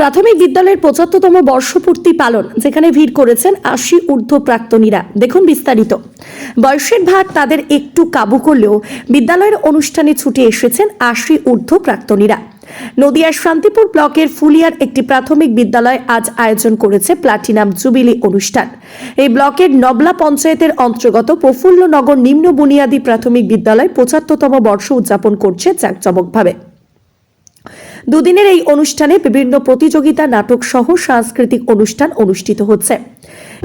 প্রাথমিক বিদ্যালয়ের পঁচাত্তরতম বর্ষপূর্তি পালন, যেখানে ভিড় করেছেন আশি ঊর্ধ্ব প্রাক্তনীরা। দেখুন বিস্তারিত। বয়সের ভার তাদের একটু কাবু করলেও বিদ্যালয়ের অনুষ্ঠানে ছুটে এসেছেন আশি ঊর্ধ্ব প্রাক্তনীরা। নদিয়ার শান্তিপুর ব্লকের ফুলিয়ার একটি প্রাথমিক বিদ্যালয় আজ আয়োজন করেছে প্লাটিনাম জুবিলি অনুষ্ঠান। এই ব্লকের নবলা পঞ্চায়েতের অন্তর্গত প্রফুল্লনগর নিম্ন বুনিয়াদী প্রাথমিক বিদ্যালয় পঁচাত্তরতম বর্ষ উদযাপন করছে জাঁকজমকভাবে। দুদিনের এই অনুষ্ঠানে বিভিন্ন প্রতিযোগিতা, নাটক সহ সাংস্কৃতিক অনুষ্ঠান অনুষ্ঠিত হচ্ছে।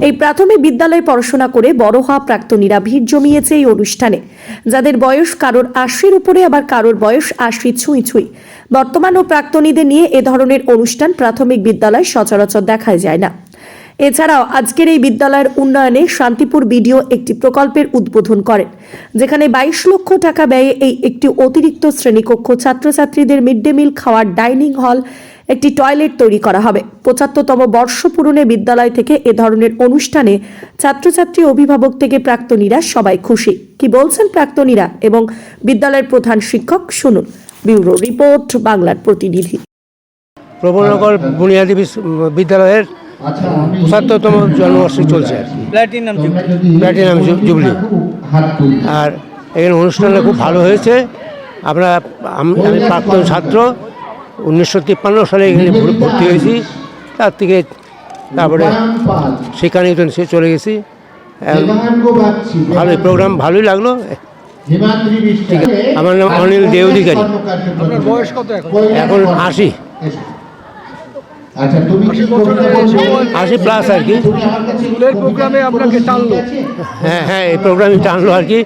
এই প্রাথমিক বিদ্যালয়ে পড়াশোনা করে বড় হওয়া প্রাক্তনীরা ভিড় জমিয়েছে এই অনুষ্ঠানে। যাদের বয়স কারোর আশির উপরে, আবার কারোর বয়স আশি ছুঁই ছুঁই। বর্তমান ও প্রাক্তনীদের নিয়ে এ ধরনের অনুষ্ঠান প্রাথমিক বিদ্যালয় সচরাচর দেখা যায় না। এছাড়াও আজকের এই বিদ্যালয়ের উন্নয়নে শান্তিপুর বিডিও একটি প্রকল্পের উদ্বোধন করেন, যেখানে বাইশ লক্ষ টাকা ব্যয়ে এই একটি অতিরিক্ত শ্রেণীকক্ষ ছাত্রছাত্রীদের মিড ডে মিল খাওয়ার ডাইনিং হল, একটি টয়লেট তৈরি করা হবে। পঁচাত্তরতম বর্ষ পূরণে বিদ্যালয় থেকে এ ধরনের অনুষ্ঠানে ছাত্রছাত্রী অভিভাবক থেকে প্রাক্তনীরা সবাই খুশি। কি বলছেন প্রাক্তনীরা এবং বিদ্যালয়ের প্রধান শিক্ষক শুনুন। ব্যুরো রিপোর্ট, বাংলার প্রতিনিধি। প্রবলনগর বুনিয়াদী বিদ্যালয়ের পঁচাত্তরতম জন্মবর্ষী চলছে আর কি। Platinum platinum jubilee. আর এখানে অনুষ্ঠানটা খুব ভালো হয়েছে। আমরা আমি প্রাক্তন ছাত্র। উনিশশো তিপ্পান্ন সালে এখানে ভর্তি হয়েছি। তার থেকে তারপরে সেখানে সে চলে গেছি। ভালোই প্রোগ্রাম ভালোই লাগল। ঠিক আছে। আমার নাম অনিল দে অধিকারী বয়স কত এখন? এখন আশি। আচ্ছা তুমি কি আশি প্লাস আর কি। স্কুলের প্রোগ্রামে আপনাকে টানলো। হ্যাঁ হ্যাঁ এই প্রোগ্রামই টানলো আর কি।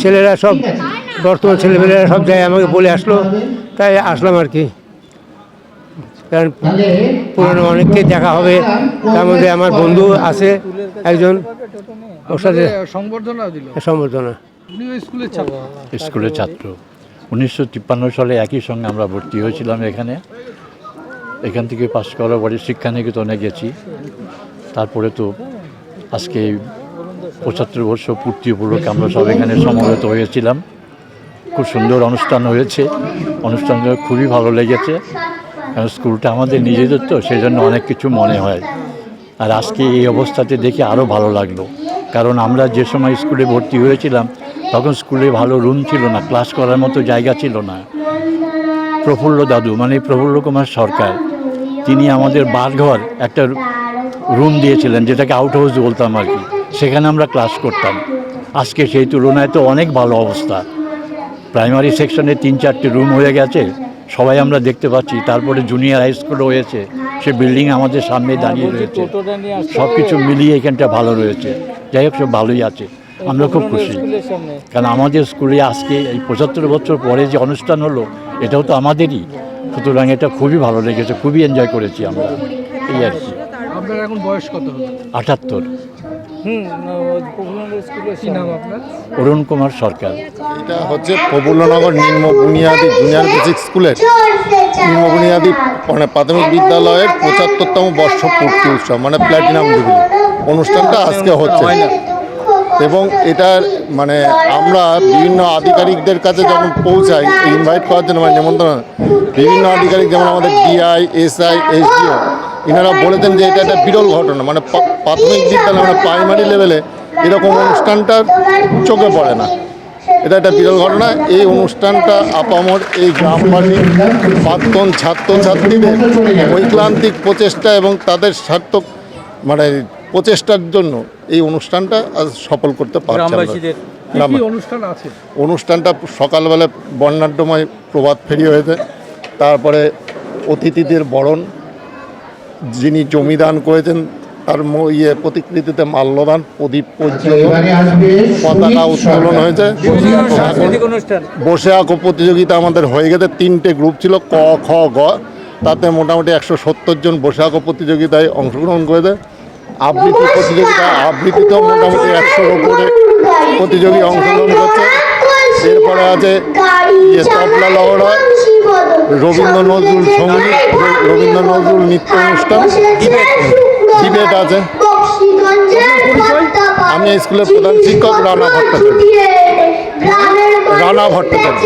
ছেলেরা সব বর্তমান ছেলেমেয়েরা সব যায় আমাকে বলে আসলো। তাই আসলাম আর কি। কারণ পুরনো অনেককে দেখা হবে। তার মধ্যে আমার বন্ধু আছে একজন। ওর সাথে দিল। সম্বর্ধনা স্কুলের ছাত্র। স্কুলের ছাত্র। উনিশশো তিপ্পান্ন সালে একই সঙ্গে আমরা ভর্তি হয়েছিলাম এখানে। এখান থেকে পাশ করার পরে শিক্ষানিকেতনে গেছি। তারপরে তো আজকে পঁচাত্তর বর্ষ পূর্তি উপলক্ষে আমরা সব এখানে সমবেত হয়েছিলাম। খুব সুন্দর অনুষ্ঠান হয়েছে। অনুষ্ঠানটা খুবই ভালো লেগেছে। কারণ স্কুলটা আমাদের নিজেদের তো সেই জন্য অনেক কিছু মনে হয়। আর আজকে এই অবস্থাতে দেখে আরও ভালো লাগল। কারণ আমরা যে সময় স্কুলে ভর্তি হয়েছিলাম, তখন স্কুলে ভালো রুম ছিল না, ক্লাস করার মতো জায়গা ছিল না। প্রফুল্ল দাদু মানে প্রফুল্ল কুমার সরকার তিনি আমাদের বারঘর একটা রুম দিয়েছিলেন যেটাকে আউট হাউস বলতাম আর কি। সেখানে আমরা ক্লাস করতাম। আজকে সেই তুলনায় তো অনেক ভালো অবস্থা। প্রাইমারি সেকশনে তিন চারটে রুম হয়ে গেছে সবাই আমরা দেখতে পাচ্ছি। তারপরে জুনিয়র হাই স্কুলও হয়েছে সে বিল্ডিং আমাদের সামনে দাঁড়িয়ে রয়েছে। সব কিছু মিলিয়ে এখানটা ভালো রয়েছে। যাই হোক সব ভালোই আছে। আমরা খুব খুশি। কারণ আমাদের স্কুলে আজকে এই পঁচাত্তর বছর পরে যে অনুষ্ঠান হলো এটাও তো আমাদেরই। সুতরাং এটা খুবই ভালো লেগেছে খুবই এনজয় করেছি আমরা। এই আর কি। আপনার এখন বয়স কত আটাত্তর। অরুণ কুমার সরকার। এটা হচ্ছে প্রফুল্লনগর নিম্ন বুনিয়াদী জুনিয়র বেসিক স্কুলের নিম্ন বুনিয়াদী মানে প্রাথমিক বিদ্যালয়ের পঁচাত্তরতম বর্ষ পূর্তি উৎসব মানে প্ল্যাটিনাম জুবিলি অনুষ্ঠানটা আজকে হচ্ছে। এবং এটার মানে আমরা বিভিন্ন আধিকারিকদের কাছে যখন পৌঁছাই ইনভাইট করার জন্য মানে নিমন্ত্রণ, বিভিন্ন আধিকারিক যেমন আমাদের ডিআই এসআই এসডিও এনারা বলেছেন যে এটা একটা বিরল ঘটনা মানে প্রাথমিক বিদ্যালয় মানে প্রাইমারি লেভেলে এরকম অনুষ্ঠানটা চোখে পড়ে না। এটা একটা বিরল ঘটনা, এই অনুষ্ঠানটা আপামর এই গ্রামবাসী, প্রাক্তন ছাত্রছাত্রীদের ঐক্লান্তিক প্রচেষ্টা এবং তাদের সার্থক মানে প্রচেষ্টার জন্য এই অনুষ্ঠানটা আজ সফল করতে পারছে আমরা। কি কি গ্রাম- অনুষ্ঠান আছে? অনুষ্ঠানটা সকালবেলা বর্ণাঢ্যময় প্রভাত ফেরি হয়েছে। তারপরে অতিথিদের বরণ যিনি জমিদান করেছেন তার ইয়ে প্রতিকৃতিতে মাল্যদান প্রদীপ আসবে পতাকা উত্তোলন হয়েছে। বসে আঁকো প্রতিযোগিতা আমাদের হয়ে গেছে। তিনটে গ্রুপ ছিল ক খ গ। তাতে মোটামুটি একশো সত্তর জন বসে আঁকো প্রতিযোগিতায় অংশগ্রহণ করেছে। আবৃত্তি প্রতিযোগিতা আবৃত্তিতেও মোটামুটি একশোর উপরে প্রতিযোগী অংশগ্রহণ করছে। এরপরে আছে ইয়ে তবলা লহরা রবীন্দ্র নজরুল সংগীত রবীন্দ্র নজরুল নৃত্য অনুষ্ঠান। ডিবেট আছে। আমি স্কুলের প্রধান শিক্ষক রানা ভট্টাচার্য। রানা ভট্টাচার্য।